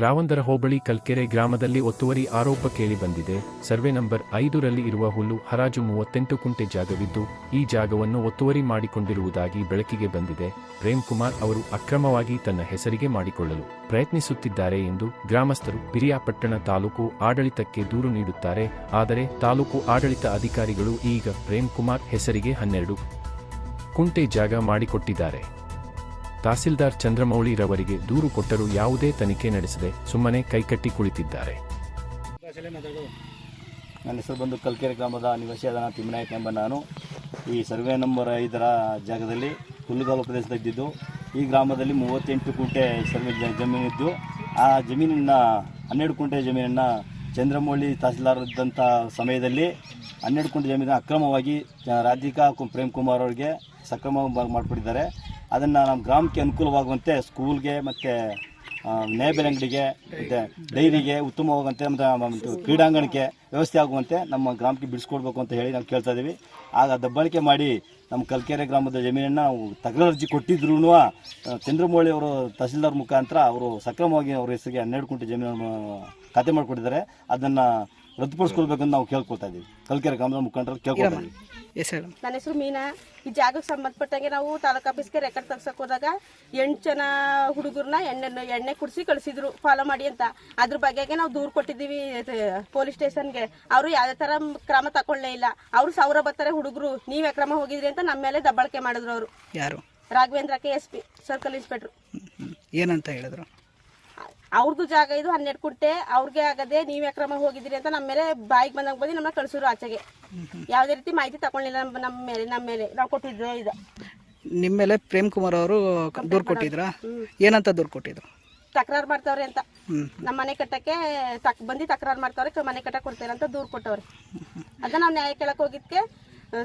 ರಾವಂದರ ಹೋಬಳಿ ಕಲ್ಕೆರೆ ಗ್ರಾಮದಲ್ಲಿ ಒತ್ತುವರಿ ಆರೋಪ ಕೇಳಿ ಬಂದಿದೆ. ಸರ್ವೆ ನಂಬರ್ ಐದರಲ್ಲಿ ಇರುವ ಹುಲ್ಲು ಹರಾಜು ಮೂವತ್ತೆಂಟು ಕುಂಟೆ ಜಾಗವಿದ್ದು, ಈ ಜಾಗವನ್ನು ಒತ್ತುವರಿ ಮಾಡಿಕೊಂಡಿರುವುದಾಗಿ ಬೆಳಕಿಗೆ ಬಂದಿದೆ. ಪ್ರೇಮ್ ಕುಮಾರ್ ಅವರು ಅಕ್ರಮವಾಗಿ ತನ್ನ ಹೆಸರಿಗೆ ಮಾಡಿಕೊಳ್ಳಲು ಪ್ರಯತ್ನಿಸುತ್ತಿದ್ದಾರೆ ಎಂದು ಗ್ರಾಮಸ್ಥರು ಪಿರಿಯಾಪಟ್ಟಣ ತಾಲೂಕು ಆಡಳಿತಕ್ಕೆ ದೂರು ನೀಡುತ್ತಾರೆ. ಆದರೆ ತಾಲೂಕು ಆಡಳಿತ ಅಧಿಕಾರಿಗಳು ಈಗ ಪ್ರೇಮ್ ಕುಮಾರ್ ಹೆಸರಿಗೆ ಹನ್ನೆರಡು ಕುಂಟೆ ಜಾಗ ಮಾಡಿಕೊಟ್ಟಿದ್ದಾರೆ. ತಹಸೀಲ್ದಾರ್ ಚಂದ್ರಮೌಳಿ ರವರಿಗೆ ದೂರು ಕೊಟ್ಟರೂ ಯಾವುದೇ ತನಿಖೆ ನಡೆಸದೆ ಸುಮ್ಮನೆ ಕೈಕಟ್ಟಿ ಕುಳಿತಿದ್ದಾರೆ. ನನ್ನ ಹೆಸರು ಬಂದು ಕಲ್ಕೆರೆ ಗ್ರಾಮದ ನಿವಾಸಿಯಾದ ತಿಮ್ಮನಾಯಕ್ ಎಂಬ ನಾನು. ಈ ಸರ್ವೆ ನಂಬರ್ ಐದರ ಜಾಗದಲ್ಲಿ ಹುಲ್ಲುಗಾಲು ಪ್ರದೇಶದ ಇದ್ದಿದ್ದು, ಈ ಗ್ರಾಮದಲ್ಲಿ ಮೂವತ್ತೆಂಟು ಕುಂಟೆ ಸರ್ವೆ ಜಮೀನಿದ್ದು ಆ ಜಮೀನಿನ ಹನ್ನೆರಡು ಕುಂಟೆ ಜಮೀನನ್ನು ಚಂದ್ರಮೌಳಿ ತಹಸೀಲ್ದಾರ್ ಇದ್ದಂಥ ಸಮಯದಲ್ಲಿ ಹನ್ನೆರಡು ಕುಂಟೆ ಜಮೀನು ಅಕ್ರಮವಾಗಿ ರಾಧಿಕಾ ಪ್ರೇಮ್ ಕುಮಾರ್ ಅವರಿಗೆ ಸಕ್ರಮವಾಗಿ ಮಾಡಿಕೊಟ್ಟಿದ್ದಾರೆ ಅದನ್ನು ನಮ್ಮ ಗ್ರಾಮಕ್ಕೆ ಅನುಕೂಲವಾಗುವಂತೆ ಸ್ಕೂಲ್ಗೆ ಮತ್ತು ನ್ಯಾಯಬೆಲೆ ಅಂಗಡಿಗೆ, ಮತ್ತು ಡೈರಿಗೆ ಉತ್ತಮವಾಗುವಂತೆ ಮತ್ತು ಕ್ರೀಡಾಂಗಣಕ್ಕೆ ವ್ಯವಸ್ಥೆ ಆಗುವಂತೆ ನಮ್ಮ ಗ್ರಾಮಕ್ಕೆ ಬಿಡಿಸ್ಕೊಡ್ಬೇಕು ಅಂತ ಹೇಳಿ ನಾವು ಕೇಳ್ತಾ ಇದ್ದೀವಿ ಆಗ ದಬ್ಬಾಳಿಕೆ ಮಾಡಿ ನಮ್ಮ ಕಲ್ಕೆರೆ ಗ್ರಾಮದ ಜಮೀನನ್ನು ನಾವು ತಗಲ ಅರ್ಜಿ ಕೊಟ್ಟಿದ್ರು ಚಂದ್ರಮೌಳಿ ಅವರು ತಹಸೀಲ್ದಾರ್ ಮುಖಾಂತರ ಅವರು ಸಕ್ರಮವಾಗಿ ಅವ್ರ ಹೆಸರಿಗೆ ಹನ್ನೆರಡು ಕುಂಟೆ ಜಮೀನನ್ನು ಖಾತೆ ಮಾಡಿಕೊಟ್ಟಿದ್ದಾರೆ. ಅದನ್ನು ರದ್ದುಪಡಿಸ್ಕೊಳ್ಬೇಕಂತ ನಾವು ಕೇಳ್ಕೊಳ್ತಾ ಇದ್ದೀವಿ ಕಲ್ಕೆರೆ ಗ್ರಾಮದ ಮುಖಂಡರು ನನ್ನ ಹೆಸರು ಮೀನಾ. ಈ ಜಾಗಕ್ಕೆ ಸಂಬಂಧಪಟ್ಟಂಗೆ ನಾವು ತಾಲೂಕ್ ಆಫೀಸ್ಗೆ ರೆಕಾರ್ಡ್ ತೆಗ್ಸಕ್ ಹೋದಾಗ ಎಂಟು ಜನ ಹುಡುಗರನ್ನ ಎಣ್ಣೆ ಎಣ್ಣೆ ಕುಡಿಸಿ ಕಳಿಸಿದ್ರು. ಫಾಲೋ ಮಾಡಿ ಅಂತ. ಅದ್ರ ಬಗ್ಗೆಗೆ ನಾವು ದೂರು ಕೊಟ್ಟಿದ್ದೀವಿ ಪೊಲೀಸ್ ಸ್ಟೇಷನ್ಗೆ ಅವರು ಯಾವುದೇ ಥರ ಕ್ರಮ ತಗೊಳ್ಳೇ ಇಲ್ಲ. ಅವರು ಸಾವಿರ ಬರ್ತಾರೆ ಹುಡುಗರು. ನೀವೇ ಕ್ರಮ ಹೋಗಿದ್ರಿ ಅಂತ ನಮ್ಮ ಮೇಲೆ ದಬ್ಬಾಳಿಕೆ ಮಾಡಿದ್ರು ಅವರು. ಯಾರು? Raghavendra K S P circle inspector. ಏನಂತ ಹೇಳಿದ್ರು? ಅವ್ರದ್ದು ಜಾಗ ಇದು ಹನ್ನೆರಡು ಕುಂಟೆ. ಅವ್ರಿಗೆ ಆಗದೆ ನೀವೇ ಅಕ್ರಮ ಹೋಗಿದ್ದೀರಿ ಅಂತ ನಮ್ಮ ಮೇಲೆ ಬಾಯಿಗೆ ಬಂದಾಗ ಬಂದು ನಮ್ಮನ್ನ ಕಳ್ಸಿದ್ರು ಆಚೆಗೆ. ಯಾವುದೇ ರೀತಿ ಮಾಹಿತಿ ತಗೊಂಡಿಲ್ಲ ನಮ್ಮ ನಮ್ಮ ಮೇಲೆ ನಮ್ಮ ಮೇಲೆ. ನಾವು ಕೊಟ್ಟಿದ್ರು ಇದು. ನಿಮ್ಮ ಮೇಲೆ ಪ್ರೇಮ್ ಕುಮಾರ್ ಅವರು ದೂರು ಕೊಟ್ಟಿದ್ರಾ? ಏನಂತ ದೂರು ಕೊಟ್ಟಿದ್ರು ತಕರಾರು ಮಾಡ್ತಾವ್ರೆ ಅಂತ. ನಮ್ಮ ಮನೆ ಕಟ್ಟಕ್ಕೆ ತಕ್ ಬಂದು ತಕರಾರು ಮಾಡ್ತಾವ್ರೆ ಮನೆ ಕಟ್ಟಕ್ಕೆ ಕೊಡ್ತಾರೆ ಅಂತ ದೂರು ಕೊಟ್ಟವ್ರೆ. ಅದ ನಾವು ನ್ಯಾಯ ಕೇಳಕ್ಕೆ ಹೋಗಿದ್ಕೆ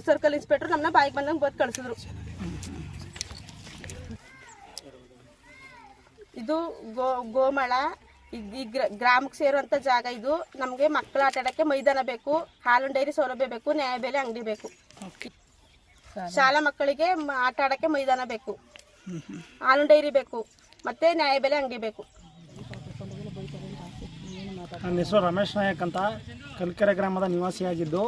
ಸರ್ಕಲ್ ಇನ್ಸ್ಪೆಕ್ಟರ್ ನಮ್ಮನ್ನ ಬಾಯಿಗೆ ಬಂದಂಗೆ ಬಂದು ಕಳ್ಸಿದ್ರು. ಇದು ಗೋ ಗೋಮಳ ಈ ಗ್ರ- ಗ್ರಾಮಕ್ಕೆ ಸೇರುವಂಥ ಜಾಗ ಇದು. ನಮಗೆ ಮಕ್ಕಳು ಆಟ ಆಡೋಕ್ಕೆ ಮೈದಾನ ಬೇಕು ಹಾಲು ಡೈರಿ ಸೌಲಭ್ಯ ಬೇಕು ನ್ಯಾಯಬೆಲೆ ಅಂಗಡಿ ಬೇಕು. ಶಾಲಾ ಮಕ್ಕಳಿಗೆ ಆಟ ಆಡೋಕ್ಕೆ ಮೈದಾನ ಬೇಕು. ಹಾಲು ಡೈರಿ ಬೇಕು ಮತ್ತೆ ನ್ಯಾಯಬೆಲೆ ಅಂಗಡಿ ಬೇಕು. ನನ್ನ ಹೆಸರು ರಮೇಶ್ ನಾಯಕ್ ಅಂತ ಕಲ್ಕೆರೆ ಗ್ರಾಮದ ನಿವಾಸಿಯಾಗಿದ್ದು.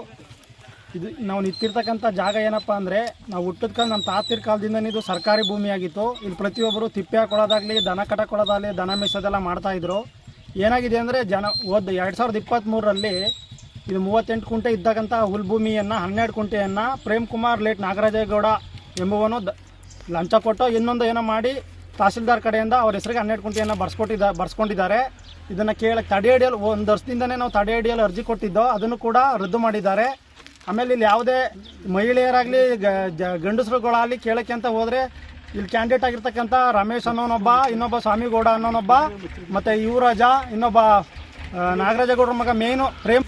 ಇದು ನಾವು ನಿಂತಿರ್ತಕ್ಕಂಥ ಜಾಗ ಏನಪ್ಪ ಅಂದರೆ ನಾವು ಹುಟ್ಟಿದ ಕಾಲ ನಮ್ಮ ತಾತಿರ ಕಾಲದಿಂದ ಇದು ಸರ್ಕಾರಿ ಭೂಮಿಯಾಗಿತ್ತು. ಇಲ್ಲಿ ಪ್ರತಿಯೊಬ್ಬರು ತಿಪ್ಪೆ ಹಾಕೊಳ್ಳೋದಾಗಲಿ, ದನ ಕಟ್ಟಕೊಳ್ಳೋದಾಗಲಿ ದನ ಮಾಡ್ತಾ ಮಾಡ್ತಾಯಿದ್ರು ಏನಾಗಿದೆ ಅಂದರೆ ಜನ ಓದ್ ಎರಡು ಸಾವಿರದ ಇಪ್ಪತ್ತ್ಮೂರರಲ್ಲಿ ಇದು ಮೂವತ್ತೆಂಟು ಕುಂಟೆ ಇದ್ದಕ್ಕಂಥ ಹುಲ್ ಭೂಮಿಯನ್ನು ಹನ್ನೆರಡು ಕುಂಟೆಯನ್ನು ಪ್ರೇಮ್ ಕುಮಾರ್ ಲೇಟ್ ನಾಗರಾಜೇಗೌಡ ಎಂಬುವನು ದ ಲಂಚ ಕೊಟ್ಟು ಇನ್ನೊಂದು ಏನೋ ಮಾಡಿ ತಹಸೀಲ್ದಾರ್ ಕಡೆಯಿಂದ ಅವ್ರ ಹೆಸರಿಗೆ ಹನ್ನೆರಡು ಕುಂಟೆಯನ್ನು ಬರ್ಸ್ಕೊಟ್ಟಿದ್ದ ಬರ್ಸ್ಕೊಂಡಿದ್ದಾರೆ. ಇದನ್ನು ಕೇಳಕ್ಕೆ ತಡೆ ಹಿಡಿಯಲು ಒಂದು ವರ್ಷದಿಂದನೇ ನಾವು ತಡೆ ಹಿಡಿಯಲು ಅರ್ಜಿ ಕೊಟ್ಟಿದ್ದೋ ಅದನ್ನು ಕೂಡ ರದ್ದು ಮಾಡಿದ್ದಾರೆ. ಆಮೇಲೆ ಇಲ್ಲಿ ಯಾವುದೇ ಮಹಿಳೆಯರಾಗಲಿ ಗಂಡಸರುಗಳಾಗಲಿ ಕೇಳಕ್ಕೆ ಅಂತ ಹೋದರೆ ಇಲ್ಲಿ ಕ್ಯಾಂಡಿಡೇಟ್ ಆಗಿರ್ತಕ್ಕಂಥ ರಮೇಶ್ ಅನ್ನೋನೊಬ್ಬ, ಇನ್ನೊಬ್ಬ ಸ್ವಾಮಿಗೌಡ ಅನ್ನೋನೊಬ್ಬ, ಮತ್ತು ಯುವರಾಜ, ಇನ್ನೊಬ್ಬ ನಾಗರಾಜಗೌಡರ ಮಗ ಮೇನು, ಪ್ರೇಮ್